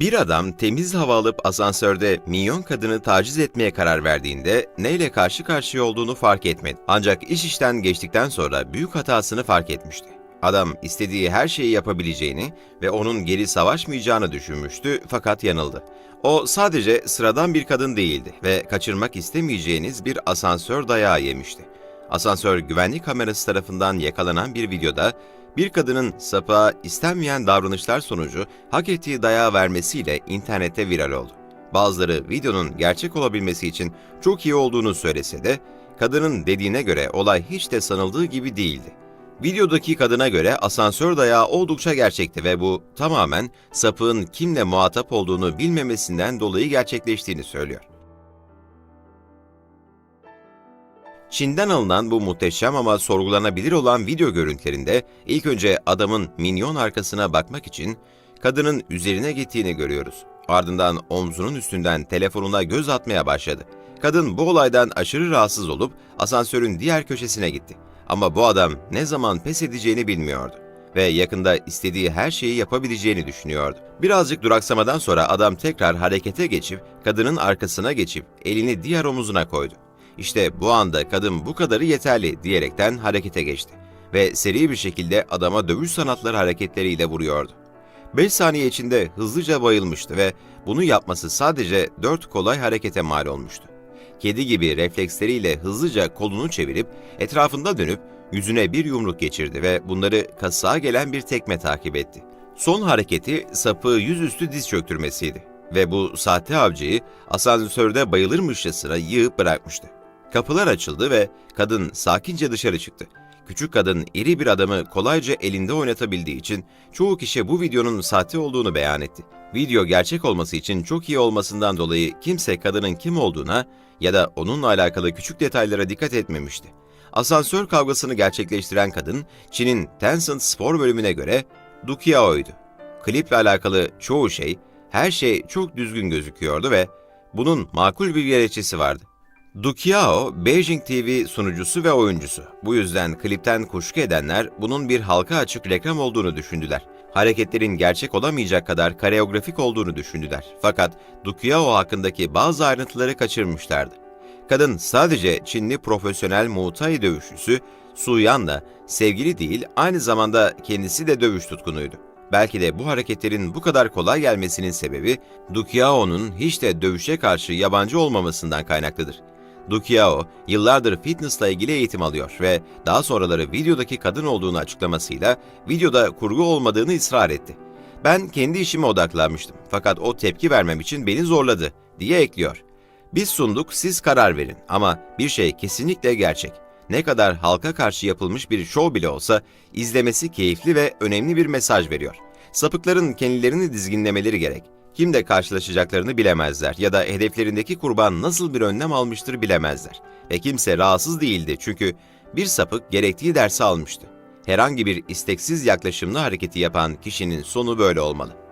Bir adam temiz hava alıp asansörde minyon kadını taciz etmeye karar verdiğinde neyle karşı karşıya olduğunu fark etmedi. Ancak iş işten geçtikten sonra büyük hatasını fark etmişti. Adam istediği her şeyi yapabileceğini ve onun geri savaşmayacağını düşünmüştü fakat yanıldı. O sadece sıradan bir kadın değildi ve kaçırmak istemeyeceğiniz bir asansör dayağı yemişti. Asansör güvenlik kamerası tarafından yakalanan bir videoda bir kadının sapığa istenmeyen davranışlar sonucu hak ettiği dayağı vermesiyle internette viral oldu. Bazıları videonun gerçek olabilmesi için çok iyi olduğunu söylese de kadının dediğine göre olay hiç de sanıldığı gibi değildi. Videodaki kadına göre asansör dayağı oldukça gerçekti ve bu tamamen sapığın kimle muhatap olduğunu bilmemesinden dolayı gerçekleştiğini söylüyor. Çin'den alınan bu muhteşem ama sorgulanabilir olan video görüntülerinde ilk önce adamın minyon arkasına bakmak için kadının üzerine gittiğini görüyoruz. Ardından omzunun üstünden telefonuna göz atmaya başladı. Kadın bu olaydan aşırı rahatsız olup asansörün diğer köşesine gitti. Ama bu adam ne zaman pes edeceğini bilmiyordu ve yakında istediği her şeyi yapabileceğini düşünüyordu. Birazcık duraksamadan sonra adam tekrar harekete geçip kadının arkasına geçip elini diğer omuzuna koydu. İşte bu anda kadın bu kadarı yeterli diyerekten harekete geçti ve seri bir şekilde adama dövüş sanatları hareketleriyle vuruyordu. 5 saniye içinde hızlıca bayılmıştı ve bunu yapması sadece 4 kolay harekete mal olmuştu. Kedi gibi refleksleriyle hızlıca kolunu çevirip etrafında dönüp yüzüne bir yumruk geçirdi ve bunları kasığa gelen bir tekme takip etti. Son hareketi sapı yüzüstü diz çöktürmesiydi ve bu sahte avcıyı asansörde bayılırmışçasına yığıp bırakmıştı. Kapılar açıldı ve kadın sakince dışarı çıktı. Küçük kadın iri bir adamı kolayca elinde oynatabildiği için çoğu kişi bu videonun sahte olduğunu beyan etti. Video gerçek olması için çok iyi olmasından dolayı kimse kadının kim olduğuna ya da onunla alakalı küçük detaylara dikkat etmemişti. Asansör kavgasını gerçekleştiren kadın, Çin'in Tencent spor bölümüne göre Du Qiao'ydu. Kliple alakalı çoğu şey, her şey çok düzgün gözüküyordu ve bunun makul bir gerekçesi vardı. Du Qiao, Beijing TV sunucusu ve oyuncusu. Bu yüzden klipten kuşku edenler bunun bir halka açık reklam olduğunu düşündüler. Hareketlerin gerçek olamayacak kadar kareografik olduğunu düşündüler. Fakat Du Qiao hakkındaki bazı ayrıntıları kaçırmışlardı. Kadın sadece Çinli profesyonel Muay dövüşçüsü Su Yan'la sevgili değil aynı zamanda kendisi de dövüş tutkunuydu. Belki de bu hareketlerin bu kadar kolay gelmesinin sebebi Du Qiao'nun hiç de dövüşe karşı yabancı olmamasından kaynaklıdır. Du Qiao yıllardır fitnessla ilgili eğitim alıyor ve daha sonraları videodaki kadın olduğunu açıklamasıyla videoda kurgu olmadığını ısrar etti. Ben kendi işime odaklanmıştım fakat o tepki vermem için beni zorladı diye ekliyor. Biz sunduk siz karar verin ama bir şey kesinlikle gerçek. Ne kadar halka karşı yapılmış bir şov bile olsa izlemesi keyifli ve önemli bir mesaj veriyor. Sapıkların kendilerini dizginlemeleri gerek. Kimle karşılaşacaklarını bilemezler ya da hedeflerindeki kurban nasıl bir önlem almıştır bilemezler. Ve kimse rahatsız değildi çünkü bir sapık gerektiği dersi almıştı. Herhangi bir isteksiz yaklaşımlı hareketi yapan kişinin sonu böyle olmalı.